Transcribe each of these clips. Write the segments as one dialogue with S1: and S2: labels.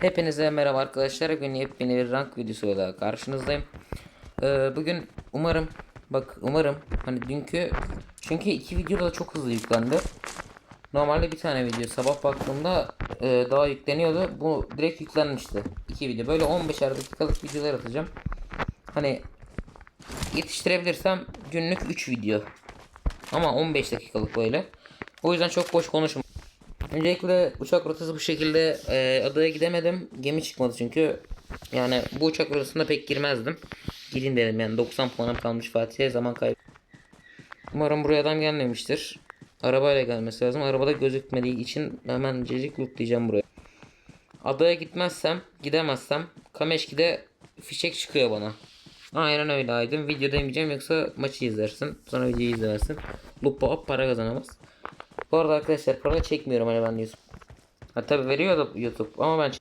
S1: Hepinize merhaba arkadaşlar. Bugün yepyeni bir rank videosuyla karşınızdayım. Ee, bugün umarım bak umarım hani dünkü çünkü iki video da çok hızlı yüklendi. Normalde bir tane video sabah baktığımda e, daha yükleniyordu. Bu direkt yüklenmişti. İki video. Böyle 15'er dakikalık videolar atacağım. Hani yetiştirebilirsem günlük 3 video. Ama 15 dakikalık böyle. O yüzden çok boş konuşma. Öncelikle uçak rotası bu şekilde e, adaya gidemedim. Gemi çıkmadı çünkü. Yani bu uçak rotasına pek girmezdim. Gidin dedim yani 90 puanım kalmış Fatih'e zaman kaybı. Umarım buraya adam gelmemiştir. Arabayla gelmesi lazım. Arabada gözükmediği için hemen cecik lootlayacağım buraya. Adaya gitmezsem, gidemezsem Kameşki'de fişek çıkıyor bana. Aynen öyle Aydın. Video demeyeceğim yoksa maçı izlersin. Sonra videoyu izlersin. Lupa hop para kazanamaz. Bu arada arkadaşlar para çekmiyorum hani ben YouTube. Ha tabi veriyor da YouTube ama ben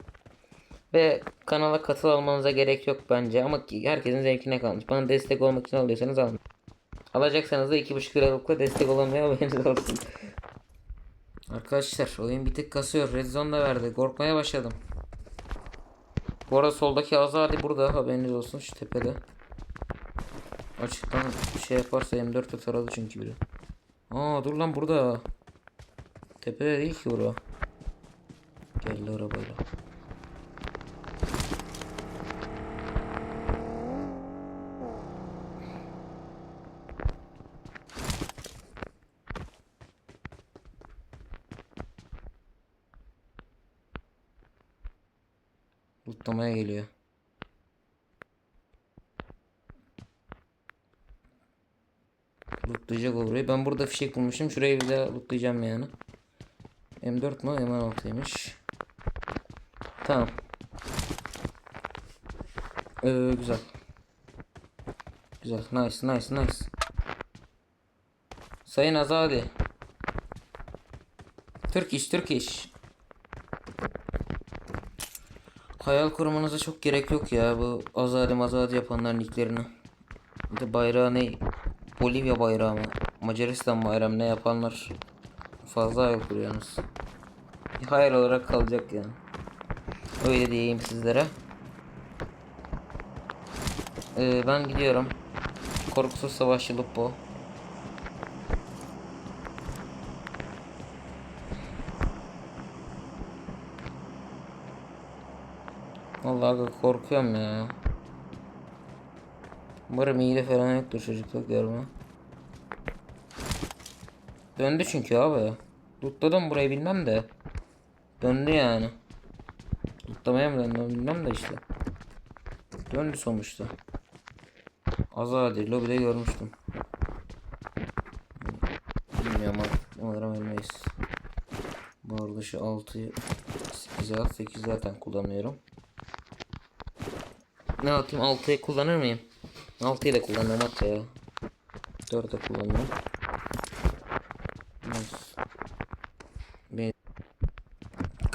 S1: ve kanala katıl almanıza gerek yok bence ama herkesin zevkine kalmış. Bana destek olmak için alıyorsanız alın. Alacaksanız da 2,5 liralıkla destek olamaya haberiniz olsun. Arkadaşlar oyun bir tık kasıyor. Red zone da verdi. Korkmaya başladım. Bu arada soldaki Azadi burada haberiniz olsun şu tepede. Açıktan şey yaparsa M4 de taradı çünkü biri. Aa dur lan burada. Tepede değil ki bura. Geldi arabayla. Lootlamaya geliyor. Lootlayacak o burayı. Ben burada fişek bulmuşum. Şurayı bir daha lootlayacağım yani. M4 mu? M16'ymış. Tamam. Ee, güzel. Güzel. Nice, nice, nice. Sayın Azadi. Türk iş, Türk iş. Hayal kurmanıza çok gerek yok ya bu Azadi mazadi yapanların nicklerini. Bir de bayrağı ne? Bolivya bayrağı mı? Macaristan bayrağı mı? Ne yapanlar fazla hayal kuruyorsunuz. Bir hayal olarak kalacak yani. Öyle diyeyim sizlere. Ee, ben gidiyorum. Korkusuz savaşçı Lupo. Vallahi korkuyorum ya. Umarım iyile falan yoktur çocuklar görme. Döndü çünkü abi. Lootladım burayı bilmem de. Döndü yani. Lootlamaya mı döndü bilmem de işte. Döndü sonuçta. Azadi lobide görmüştüm. Bilmiyorum artık umarım ölmeyiz. Bu arada şu 6'yı 8'e at 8 zaten kullanıyorum. Ne atayım 6'yı kullanır mıyım? 6'yı da kullanıyorum at ya. 4'e kullanıyorum. Nice. Ben-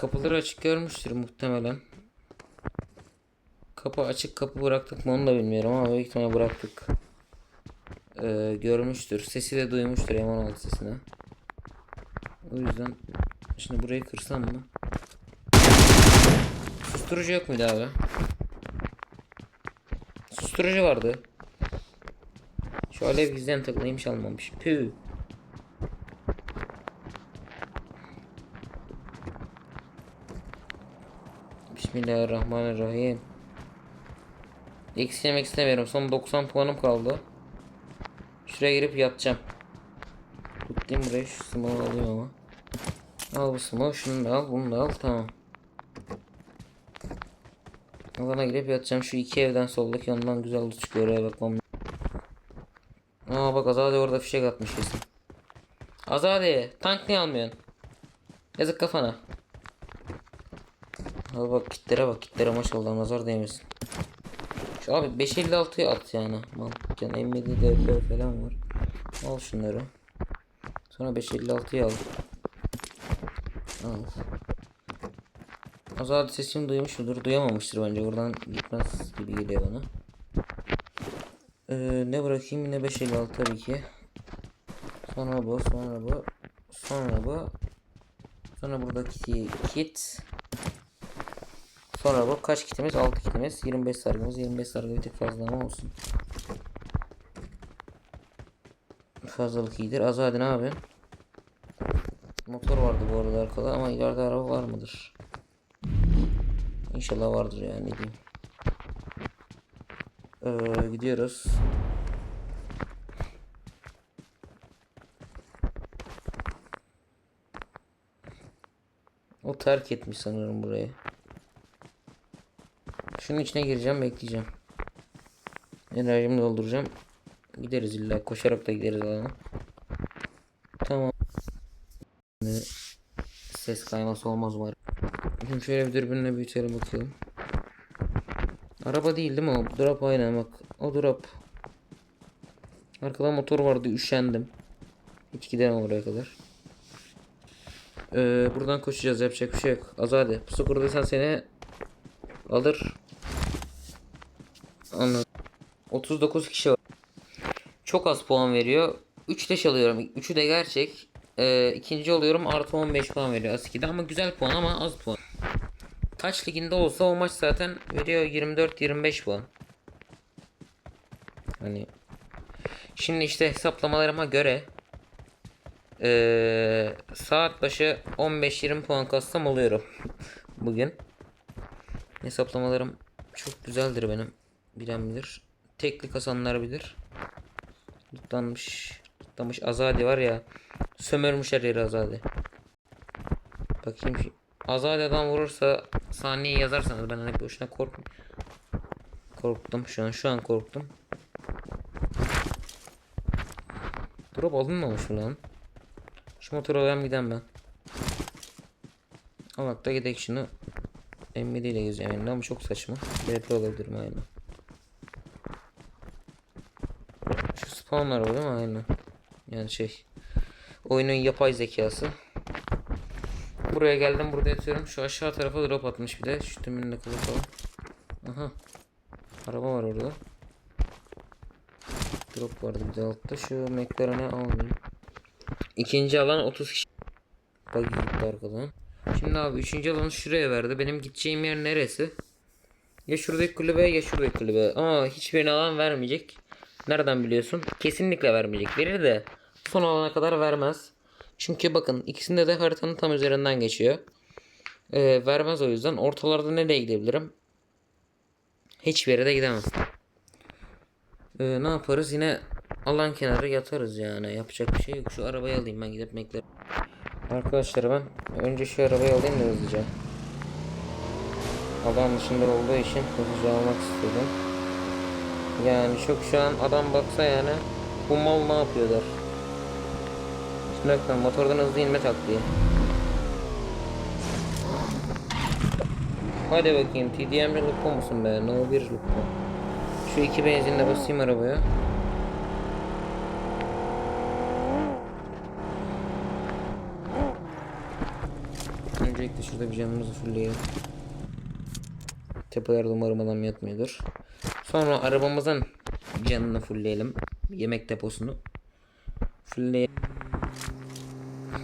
S1: Kapıları açık görmüştür muhtemelen. Kapı açık kapı bıraktık mı onu da bilmiyorum ama büyük ihtimalle bıraktık. Ee, görmüştür. Sesi de duymuştur M16 sesini. O yüzden şimdi burayı kırsam mı? Susturucu yok muydu abi? Susturucu vardı. Şu alev gizlen takılıymış almamış. Püh. Bismillahirrahmanirrahim. Eksi yemek istemiyorum. Son 90 puanım kaldı. Şuraya girip yatacağım. Tutayım buraya şu smoke alayım ama. Al bu smoke şunu da al bunu da al tamam. Alana girip yatacağım. Şu iki evden soldaki ondan güzel loot çıkıyor. Oraya bakmam. Aa bak Azade orada fişek atmış kesin. Azade tank niye almıyorsun? Yazık kafana. Al bak kitlere bak kitlere maşallah nazar değmesin. Şu abi 556'ya at yani. Mantıken M7 DP falan var. Al şunları. Sonra 556'yı al. Al. Azade sesini duymuştur. Duyamamıştır bence. Buradan gitmez gibi geliyor bana. Ee, ne bırakayım? Yine 556 tabii ki. Sonra bu, sonra bu, sonra bu. Sonra buradaki kit. Sonra bu kaç kitimiz? 6 kitimiz. 25 sargımız. 25 sargı bir tık fazla ama olsun. Fazlalık iyidir. Azade ne abi? Motor vardı bu arada arkada ama ileride araba var mıdır? İnşallah vardır yani ne diyeyim. Ee, gidiyoruz. O terk etmiş sanırım burayı. Şunun içine gireceğim bekleyeceğim. Enerjimi dolduracağım. Gideriz illa koşarak da gideriz alana. Tamam. Şimdi Ses kayması olmaz umarım. Şimdi şöyle bir dürbünle büyütelim bakalım. Araba değil değil mi o? Drop aynen bak. O drop. Arkada motor vardı üşendim. Hiç gidemem oraya kadar. Ee, buradan koşacağız yapacak bir şey yok. Azade. Pusu kurduysan seni alır. Anladım. 39 kişi var. Çok az puan veriyor. 3 leş alıyorum. 3'ü de gerçek. Ee, ikinci oluyorum artı 15 puan veriyor Aski'de ama güzel puan ama az puan. Kaç liginde olsa o maç zaten veriyor 24-25 puan. Hani şimdi işte hesaplamalarıma göre ee, saat başı 15-20 puan kassam oluyorum bugün. Hesaplamalarım çok güzeldir benim. Bilen bilir. Tekli kasanlar bilir. Tutlanmış. Tutlanmış Azadi var ya. Sömürmüş her yeri Azadi. Bakayım şu. Azadi'den vurursa saniye yazarsanız ben hani boşuna kork korktum şu an şu an korktum. Drop alınmamış mı lan? Şu motoru alayım giden ben. Alak da gidek şunu. MD ile gezeceğim yani ama çok saçma. BP olabilirim aynen. Spawnlar var değil mi? Aynen. Yani şey. Oyunun yapay zekası. Buraya geldim burada yatıyorum. Şu aşağı tarafa drop atmış bir de. Şu kılıf falan. Aha. Araba var orada. Drop vardı bir de altta. Şu McLaren'e almayayım. İkinci alan 30 kişi. Buggy gitti arkadan. Şimdi abi üçüncü alanı şuraya verdi. Benim gideceğim yer neresi? Ya şuradaki kulübe ya şuradaki kulübe. Ama hiçbirine alan vermeyecek. Nereden biliyorsun? Kesinlikle vermeyecek. Verir de son alana kadar vermez. Çünkü bakın ikisinde de haritanın tam üzerinden geçiyor. Ee, vermez o yüzden. Ortalarda nereye gidebilirim? Hiçbir yere de gidemem. Ee, ne yaparız? Yine alan kenarı yatarız yani. Yapacak bir şey yok. Şu arabayı alayım ben gidip meklerim. Arkadaşlar ben önce şu arabayı alayım da hızlıca. Adam dışında olduğu için hızlıca almak istedim. Yani çok şu an adam baksa yani bu mal ne yapıyor der. Şimdi bakın motordan hızlı inme taktiği. Hadi bakayım TDM Lupo musun be? No 1 Lupo. Şu iki benzinle basayım arabaya. Öncelikle şurada bir camımızı fullleyelim. Tepelerde umarım adam yatmıyordur. Sonra arabamızın canını fullleyelim. Yemek deposunu. Fullleyelim.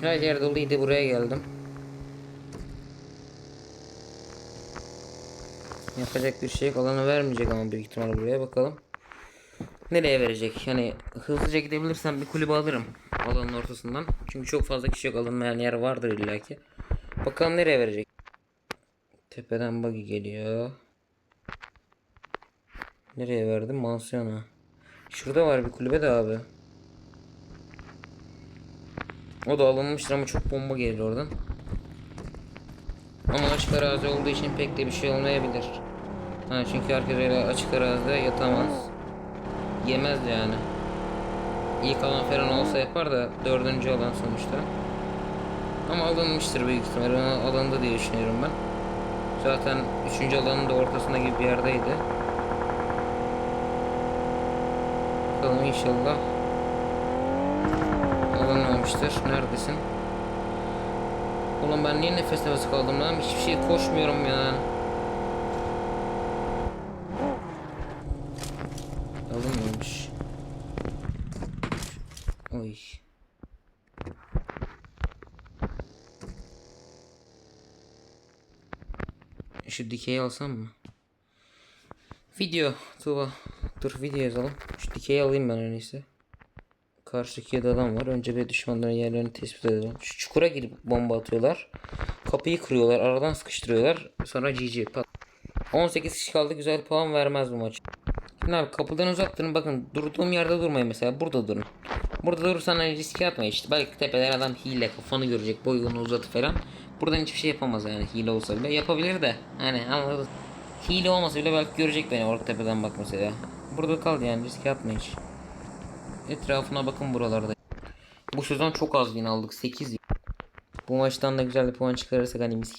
S1: Her yer doluydu buraya geldim. Yapacak bir şey yok. Alanı vermeyecek ama büyük ihtimalle buraya bakalım. Nereye verecek? Yani hızlıca gidebilirsem bir kulübe alırım alanın ortasından. Çünkü çok fazla kişi yok alınmayan yer vardır illaki. Bakalım nereye verecek. Tepeden buggy geliyor. Nereye verdim? Mansiyona. Şurada var bir kulübe de abi. O da alınmıştır ama çok bomba gelir oradan. Ama açık arazi olduğu için pek de bir şey olmayabilir. Ha, çünkü herkes öyle açık arazide yatamaz. Yemez yani. İlk alan falan olsa yapar da dördüncü alan sonuçta. Ama alınmıştır büyük ihtimalle. Alındı diye düşünüyorum ben. Zaten üçüncü alanın da ortasında gibi bir yerdeydi. Bakalım inşallah alınmamıştır. Neredesin? Ulan ben niye nefes nefese kaldım lan? Hiçbir şey koşmuyorum ya. Alınmamış. Oy. Şu dikeyi alsam mı? Video Tuğba. Dur video yazalım. Şu dikeyi alayım ben en iyisi. Karşıdaki yedi adam var. Önce bir düşmanların yerlerini tespit edelim. Şu çukura girip bomba atıyorlar. Kapıyı kırıyorlar. Aradan sıkıştırıyorlar. Sonra GG. Pat. 18 kişi kaldı. Güzel puan vermez bu maç. Şimdi abi kapıdan uzak durun. Bakın durduğum yerde durmayın mesela. Burada durun. Burada durursan hani riske atmayın işte. Belki tepeden adam hile kafanı görecek. Boyunu uzatı falan. Buradan hiçbir şey yapamaz yani hile olsa bile. Yapabilir de. Hani anladın. Hile olmasa bile belki görecek beni orta tepeden bak mesela. Burada kal yani riske atmayın hiç. Etrafına bakın buralarda. Bu sezon çok az win aldık. 8 Bu maçtan da güzel bir puan çıkarırsak hani mis.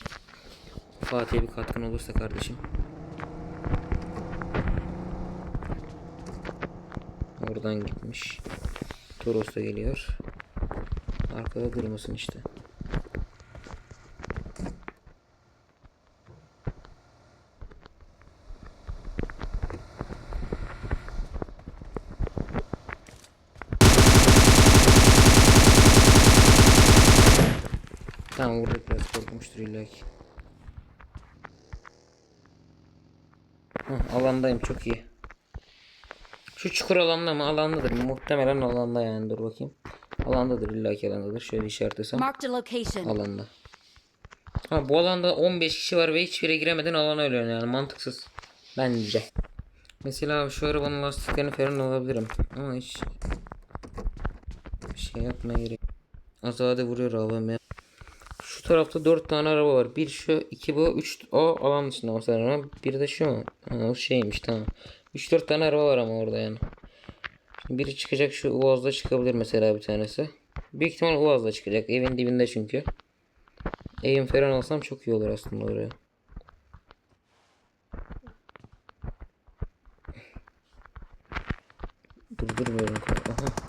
S1: Fatih'e bir katkın olursa kardeşim. Oradan gitmiş. Toros da geliyor. Arkada durmasın işte. Tamam vurduk biraz korkmuştur illa ki. Alandayım çok iyi. Şu çukur alanda mı? Alandadır. Muhtemelen alanda yani dur bakayım. Alandadır illa ki alandadır. Şöyle işaretlesem. Alanda. Ha bu alanda 15 kişi var ve hiçbire giremeden alana ölüyor yani mantıksız. Bence. Mesela şu arabanın lastiklerini falan alabilirim. Ama hiç bir şey yapmaya gerek. Azade vuruyor AVM. Şu tarafta 4 tane araba var. Bir şu, iki bu, üç o alan dışında mesela. Bir de şu mu? Ha, o şeymiş tamam. 3-4 tane araba var ama orada yani. Şimdi biri çıkacak şu Uaz'da çıkabilir mesela bir tanesi. Büyük ihtimal Uaz'da çıkacak. Evin dibinde çünkü. Evin falan alsam çok iyi olur aslında oraya. Durdurmuyorum. Aha.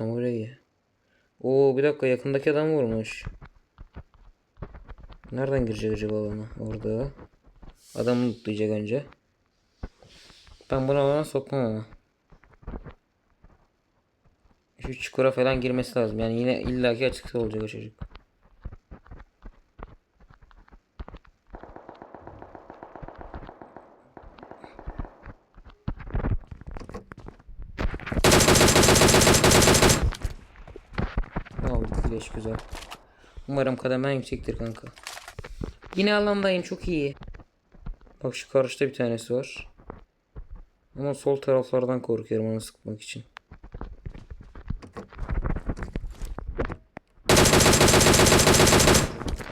S1: Samurai. Oo bir dakika yakındaki adam vurmuş. Nereden girecek acaba bana? Orada. Adamı lootlayacak önce. Ben buna bana sokmam ama. Şu çukura falan girmesi lazım. Yani yine illaki açıkta olacak o çocuk. Aldık güneş güzel. Umarım kademen yüksektir kanka. Yine alandayım çok iyi. Bak şu karşıda bir tanesi var. Ama sol taraflardan korkuyorum onu sıkmak için.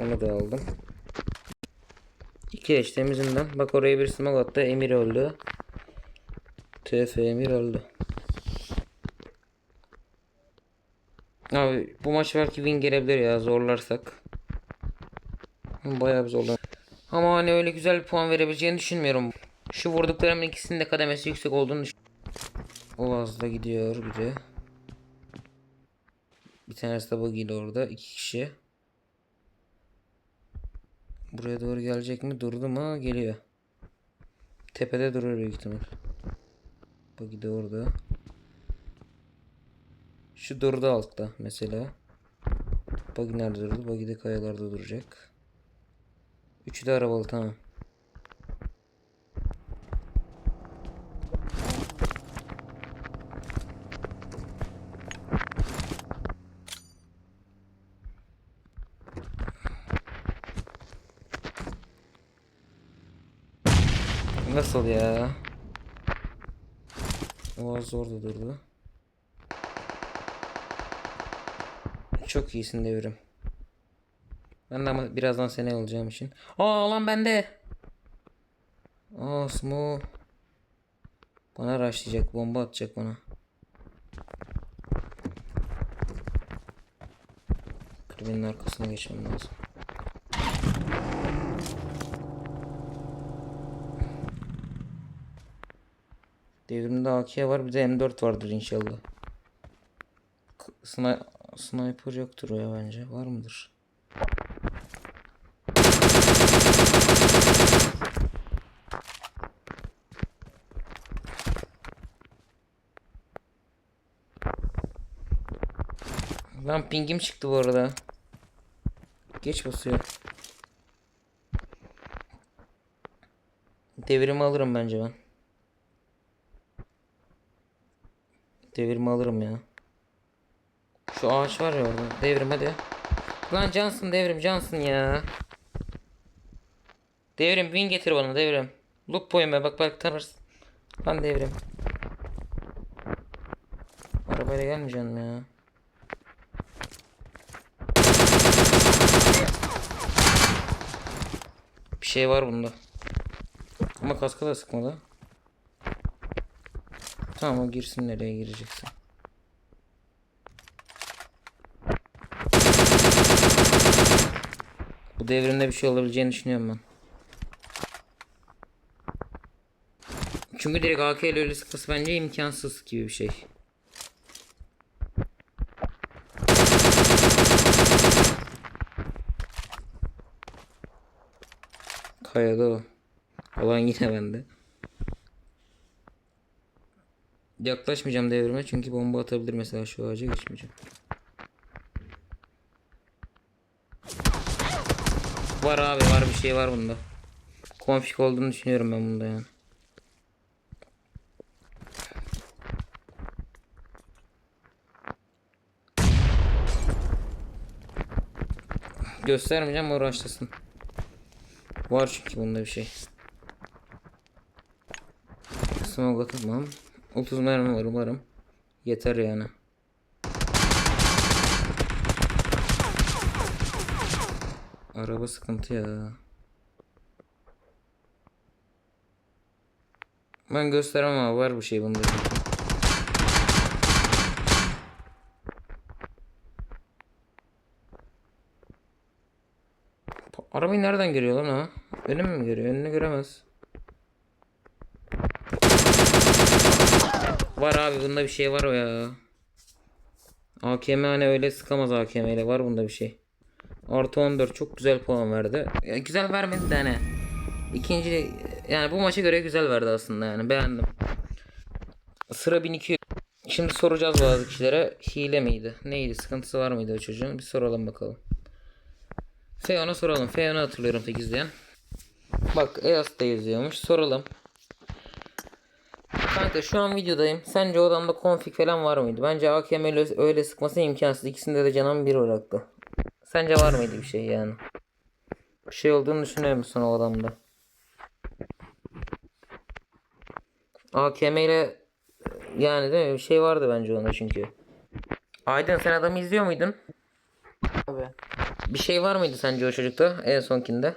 S1: Onu da aldım. İki eş temizinden. Bak oraya bir smoke attı. Emir öldü. TF Emir öldü. Abi bu maç belki win gelebilir ya zorlarsak. Bayağı bir zorlan. Ama hani öyle güzel bir puan verebileceğini düşünmüyorum. Şu vurduklarımın ikisinin de kademesi yüksek olduğunu düşün. O az da gidiyor bir de. Bir tanesi de buggy orada. iki kişi. Buraya doğru gelecek mi? Durdu mu? Geliyor. Tepede durur büyük ihtimal. Buggy de orada. Şu durdu altta mesela. Buggy nerede durdu? Buggy de kayalarda duracak. Üçü de arabalı tamam. Nasıl ya? Oğaz orada durdu. Çok iyisin devrim. Ben de ama birazdan seni alacağım için. Aa lan bende. Aa Smo. Bana raşlayacak. Bomba atacak bana. Kulübenin arkasına geçmem lazım. Devrimde AK var bir de M4 vardır inşallah. K- Sni sniper yoktur ya bence. Var mıdır? Lan pingim çıktı bu arada. Geç basıyor. Devrimi alırım bence ben. Devrimi alırım ya. Şu ağaç var ya orada. Devrim hadi. Lan Johnson devrim Johnson ya. Devrim win getir bana devrim. Look poyma bak bak tanırsın. Lan devrim. Arabayla gelmeyeceksin mi ya? Bir şey var bunda. Ama kaska da sıkmadı. Tamam o girsin nereye girecekse. Bu bir şey olabileceğini düşünüyorum ben. Çünkü direkt AK ile öyle sıkması bence imkansız gibi bir şey. Kayada o. Alan yine bende. Yaklaşmayacağım devrime çünkü bomba atabilir mesela şu ağaca geçmeyeceğim. Var abi var bir şey var bunda. Konfig olduğunu düşünüyorum ben bunda yani. Göstermeyeceğim uğraşlasın. Var çünkü bunda bir şey. Smoke atamam. 30 mermi var umarım. Yeter yani. Araba sıkıntı ya. Ben gösteremem ama var bir şey bunda. Arabayı nereden görüyor lan o? Önümü mü görüyor? Önünü göremez. Var abi bunda bir şey var o ya. AKM hani öyle sıkamaz AKM ile var bunda bir şey. Artı 14 çok güzel puan verdi. Ya, güzel vermedi de hani. İkinci yani bu maça göre güzel verdi aslında yani beğendim. Sıra 1200. Şimdi soracağız bazı kişilere hile miydi? Neydi? Sıkıntısı var mıydı o çocuğun? Bir soralım bakalım. Feon'a soralım. Feon'u hatırlıyorum tek izleyen. Bak Eas'ta yazıyormuş. Soralım. Kanka şu an videodayım. Sence odamda config falan var mıydı? Bence AKM öyle, sıkması imkansız. İkisinde de canım bir bıraktı. Sence var mıydı bir şey yani? Bir şey olduğunu düşünüyor musun o adamda? AKM ile yani değil mi? Bir şey vardı bence onda çünkü. Aydın sen adamı izliyor muydun?
S2: Abi.
S1: Bir şey var mıydı sence o çocukta en sonkinde?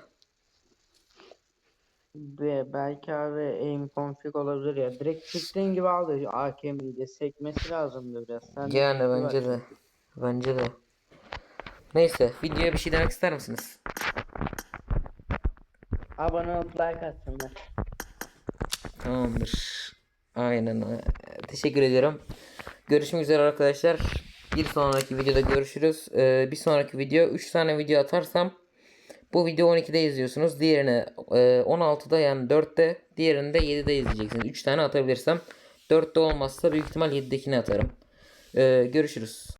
S2: Be, belki abi aim config olabilir ya. Direkt çıktığın gibi aldı AKM'yi de sekmesi lazımdı biraz. Sen
S1: Yani bence
S2: var.
S1: de. Bence de. Neyse videoya bir şey demek ister misiniz?
S2: Abone olup like atsınlar.
S1: Tamamdır. Aynen. Teşekkür ediyorum. Görüşmek üzere arkadaşlar. Bir sonraki videoda görüşürüz. Ee, bir sonraki video 3 tane video atarsam bu video 12'de izliyorsunuz. Diğerini e, 16'da yani 4'te diğerini de 7'de izleyeceksiniz. 3 tane atabilirsem 4'te olmazsa büyük ihtimal 7'dekini atarım. Ee, görüşürüz.